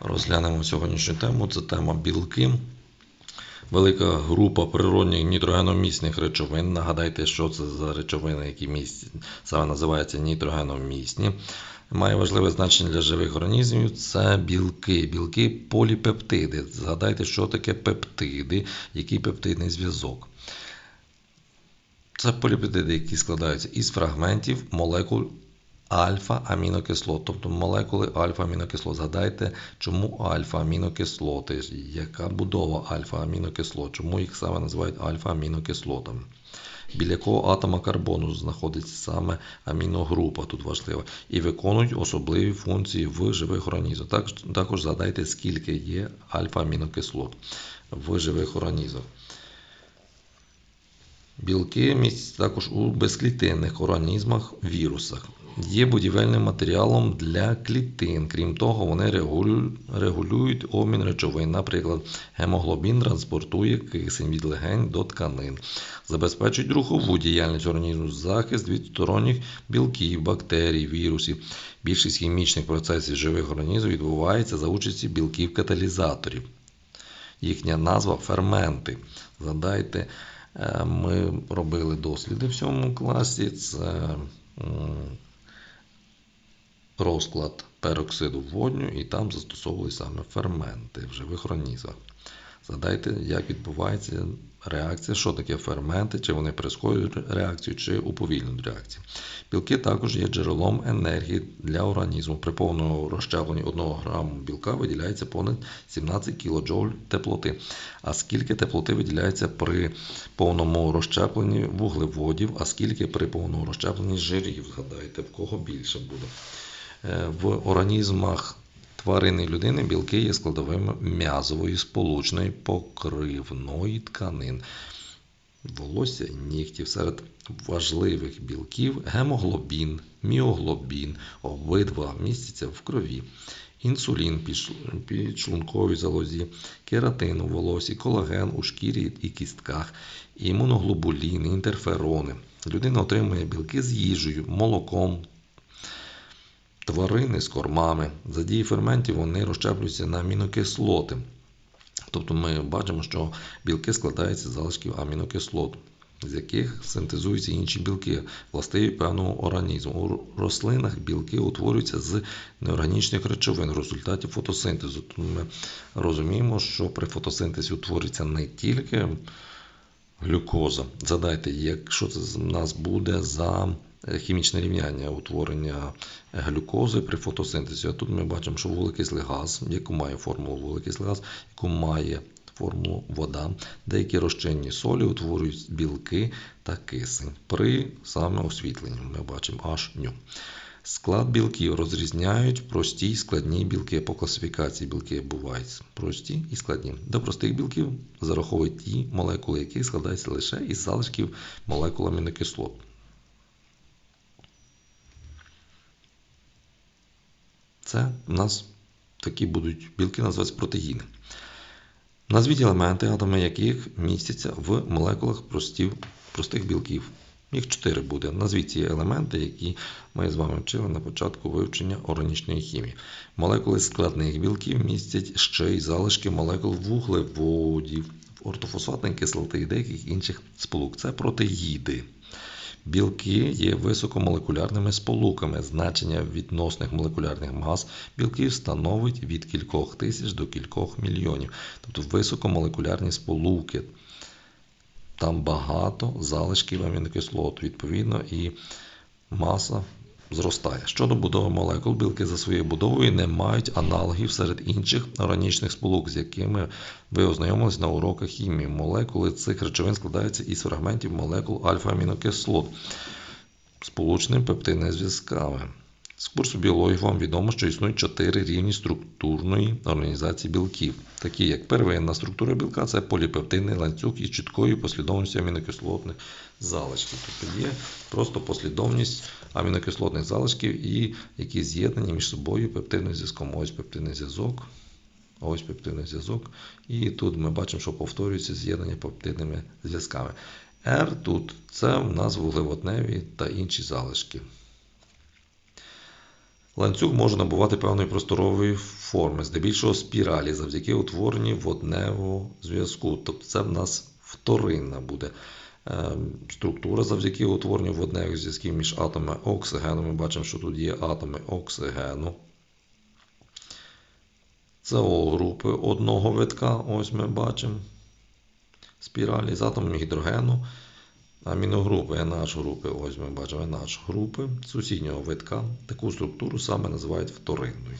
Розглянемо сьогоднішню тему. Це тема білки. Велика група природних нітрогеномісних речовин. Нагадайте, що це за речовини, які містять, саме називаються нітрогеномісні. Має важливе значення для живих організмів. Це білки, білки поліпептиди. Згадайте, що таке пептиди, який пептидний зв'язок. Це поліпептиди, які складаються із фрагментів молекул альфа-амінокислот, тобто молекули альфа-амінокислот. Згадайте, чому альфа-амінокислоти, яка будова альфа-амінокислот, чому їх саме називають альфа-амінокислотами. Біля якого атома карбону знаходиться саме аміногрупа, тут важливо, і виконують особливі функції в живих організмах. Так, також згадайте, скільки є альфа-амінокислот в живих організмах. Білки містяться також у безклітинних організмах, вірусах. Є будівельним матеріалом для клітин. Крім того, вони регулюють обмін речовин. Наприклад, гемоглобін транспортує кисень від легень до тканин, забезпечують рухову діяльність організму, захист від сторонніх білків, бактерій, вірусів. Більшість хімічних процесів живих організмів відбувається за участі білків-каталізаторів. Їхня назва ферменти. Згадайте, е, ми робили досліди в цьому класі. Це розклад пероксиду водню, і там застосовували саме ферменти в живих організмах. Згадайте, як відбувається реакція, що таке ферменти, чи вони прискорюють реакцію, чи уповільнюють реакцію. Білки також є джерелом енергії для організму. При повному розщепленні 1 граму білка виділяється понад 17 кДж теплоти. А скільки теплоти виділяється при повному розщепленні вуглеводів, а скільки при повному розщепленні жирів? Згадайте, в кого більше буде. Е, В організмах тварини і людини білки є складовими м'язової сполучної покривної тканин. Волосся нігтів серед важливих білків гемоглобін, міоглобін, обидва містяться в крові. Інсулін піш- підшлунковій залозі, кератин у волосі, колаген у шкірі і кістках, імуноглобуліни, інтерферони. Людина отримує білки з їжею, молоком, тварини з кормами. За дією ферментів вони розщеплюються на амінокислоти. Тобто ми бачимо, що білки складаються з залишків амінокислот, з яких синтезуються інші білки, властиві певного організму. У рослинах білки утворюються з неорганічних речовин в результаті фотосинтезу. Тому ми розуміємо, що при фотосинтезі утворюється не тільки глюкоза. Задайте, якщо це в нас буде за хімічне рівняння утворення глюкози при фотосинтезі. А тут ми бачимо, що вуглекислий газ, яку має формулу вуглекислий газ, яку має формулу вода, деякі розчинні солі утворюють білки та кисень. При саме освітленні ми бачимо аж ню. Склад білків розрізняють прості і складні білки. По класифікації білки бувають прості і складні. До простих білків зараховують ті молекули, які складаються лише із залишків молекул амінокислот. Це у нас такі будуть білки, називаються протеїни. Назвіть елементи, атоми яких містяться в молекулах простів, простих білків. Їх чотири буде. Назвіть ці елементи, які ми з вами вчили на початку вивчення органічної хімії. Молекули складних білків містять ще й залишки молекул вуглеводів, ортофосфатної кислоти і деяких інших сполук. Це протеїди. Білки є високомолекулярними сполуками. Значення відносних молекулярних мас білків становить від кількох тисяч до кількох мільйонів. Тобто високомолекулярні сполуки. Там багато залишків амінокислот, відповідно, і маса зростає. Щодо будови молекул, білки за своєю будовою не мають аналогів серед інших органічних сполук, з якими ви ознайомились на уроках хімії. Молекули цих речовин складаються із фрагментів молекул альфа-амінокислот, сполученими пептидними зв'язками. З курсу біології вам відомо, що існують чотири рівні структурної організації білків, такі як первинна структура білка це поліпептидний ланцюг із чіткою послідовністю амінокислотних залишків. Тобто є просто послідовність амінокислотних залишків і які з'єднані між собою пептидним зв'язком. Ось пептидний зв'язок, ось пептидний зв'язок. І тут ми бачимо, що повторюється з'єднання пептидними зв'язками. R тут це в нас вуглеводневі та інші залишки. Ланцюг може набувати певної просторової форми, здебільшого спіралі, завдяки утворенню водневого зв'язку. Тобто це в нас вторинна буде е, структура завдяки утворенню водневих зв'язків між атомами оксигену. Ми бачимо, що тут є атоми оксигену. СО групи одного витка, ось ми бачимо спіралі з атомом гідрогену, аміногрупи, NH групи, ось ми бачимо NH групи сусіднього витка. Таку структуру саме називають вторинною.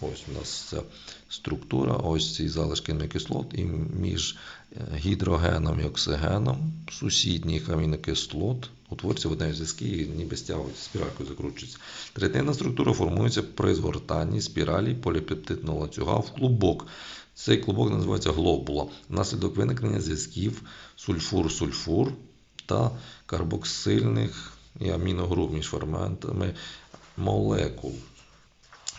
Ось у нас ця структура, ось ці залишки амінокислот, і між е, гідрогеном і оксигеном сусідніх амінокислот утворюються водневі зв'язки і ніби стягуються, спіралькою закручуються. Третинна структура формується при згортанні спіралі поліпептидного ланцюга в клубок. Цей клубок називається глобула. Внаслідок виникнення зв'язків сульфур-сульфур та карбоксильних і аміногруп між ферментами молекул.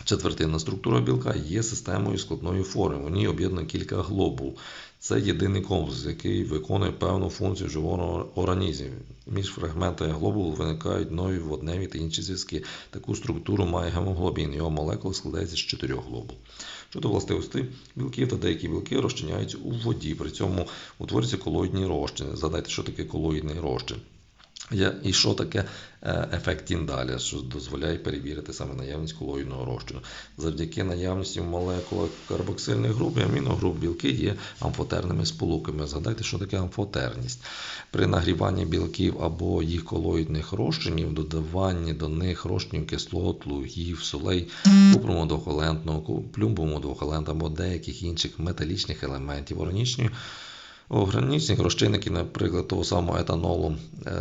Четвертинна структура білка є системою складної форми. У ній об'єднано кілька глобул. Це єдиний комплекс, який виконує певну функцію живого організму. Між фрагментами глобул виникають нові водневі та інші зв'язки. Таку структуру має гемоглобін. Його молекула складається з чотирьох глобул. Щодо властивостей білків та деякі білки розчиняються у воді. При цьому утворюються колоїдні розчини. Згадайте, що таке колоїдний розчин. І що таке е, ефект Тіндаля, що дозволяє перевірити саме наявність колоїдного розчину. Завдяки наявності в молекулах карбоксильних груп і аміногруп білки є амфотерними сполуками. Згадайте, що таке амфотерність. При нагріванні білків або їх колоїдних розчинів, додаванні до них розчинів кислот, лугів, солей, купруму двохвалентного, плюмбуму або деяких інших металічних елементів органічної Органічних розчинників, наприклад, того самого етанолу, е,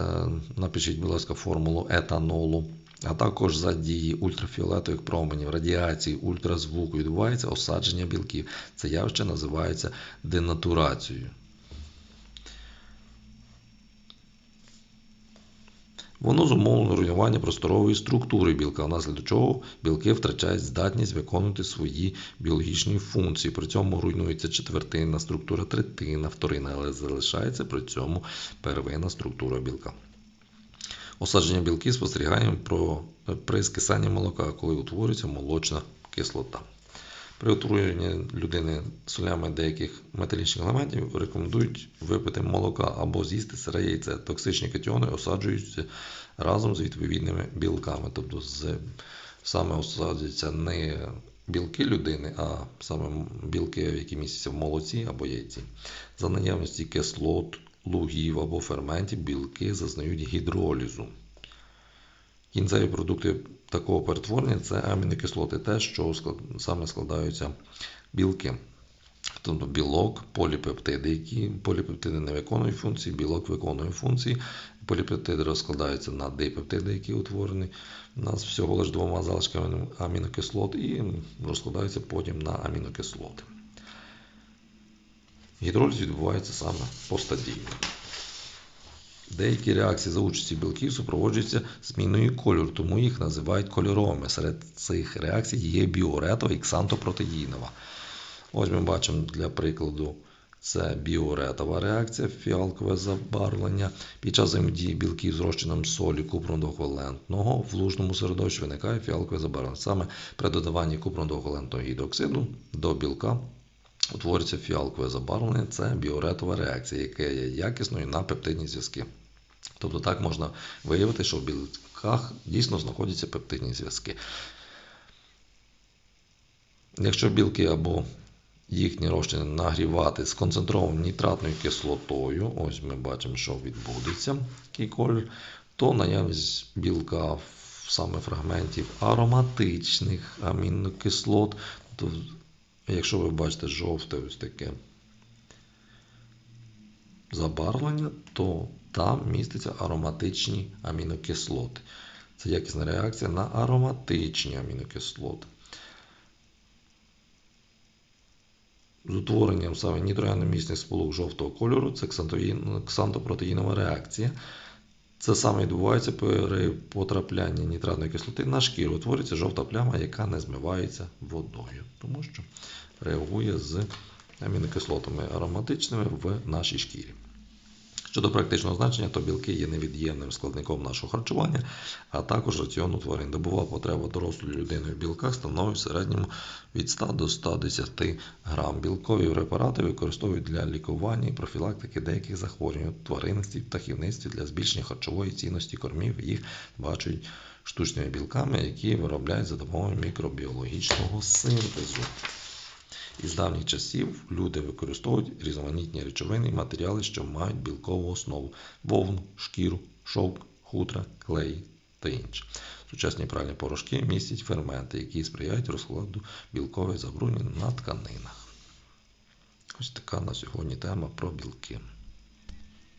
напишіть, будь ласка, формулу етанолу, а також за дії ультрафіолетових променів, радіації, ультразвуку відбувається осадження білків. Це явище називається денатурацією. Воно зумовлено руйнування просторової структури білка, внаслідок чого білки втрачають здатність виконувати свої біологічні функції. При цьому руйнується четвертинна структура, третина, вторинна, але залишається при цьому первинна структура білка. Осадження білки спостерігаємо при скисанні молока, коли утворюється молочна кислота. При отруєнні людини солями деяких металічних елементів рекомендують випити молока або з'їсти сире яйце. Токсичні катіони осаджуються разом з відповідними білками. Тобто з, саме осаджуються не білки людини, а саме білки, які містяться в молоці або яйці. За наявності кислот, лугів або ферментів білки зазнають гідролізу. Кінцеві продукти такого перетворення це амінокислоти, те, що саме складаються білки. Тобто білок, поліпептиди, які поліпептиди не виконують функції, білок виконує функції. Поліпептиди розкладаються на дипептиди, які утворені у нас всього лише двома залишками амінокислот, і розкладаються потім на амінокислоти. Гідроліз відбувається саме постадійно. Деякі реакції за участі білків супроводжуються зміною кольору, тому їх називають кольоровими. Серед цих реакцій є біоретова і ксантопротеїнова. Ось ми бачимо для прикладу, це біоретова реакція, фіалкове забарвлення. Під час взаємодії білків з розчином солі купрондохвалентного в лужному середовищі виникає фіалкове забарвлення. Саме при додаванні купрондохвалентного гідроксиду до білка утворюється фіалкове забарвлення. Це біоретова реакція, яка є якісною на пептидні зв'язки. Тобто так можна виявити, що в білках дійсно знаходяться пептидні зв'язки. Якщо білки або їхні розчини нагрівати з концентрованою нітратною кислотою, ось ми бачимо, що відбудеться такий колір, то наявність білка саме фрагментів ароматичних амінокислот, то якщо ви бачите жовте ось таке забарвлення, то там містяться ароматичні амінокислоти. Це якісна реакція на ароматичні амінокислоти. З утворенням саме нітрогеномісних сполук жовтого кольору це ксантопротеїнова реакція. Це саме відбувається при потраплянні нітратної кислоти на шкіру. Утворюється жовта пляма, яка не змивається водою, тому що реагує з амінокислотами ароматичними в нашій шкірі. Щодо практичного значення, то білки є невід'ємним складником нашого харчування, а також раціону тварин. Добова потреба дорослої людини в білках становить в середньому від 100 до 110 грам. Білкові препарати використовують для лікування і профілактики деяких захворювань у тваринництві, птахівництві для збільшення харчової цінності кормів. Їх бачать штучними білками, які виробляють за допомогою мікробіологічного синтезу. Із давніх часів люди використовують різноманітні речовини і матеріали, що мають білкову основу вовну, шкіру, шовк, хутра, клей та інше. Сучасні пральні порошки містять ферменти, які сприяють розкладу білкових забруднень на тканинах. Ось така на сьогодні тема про білки.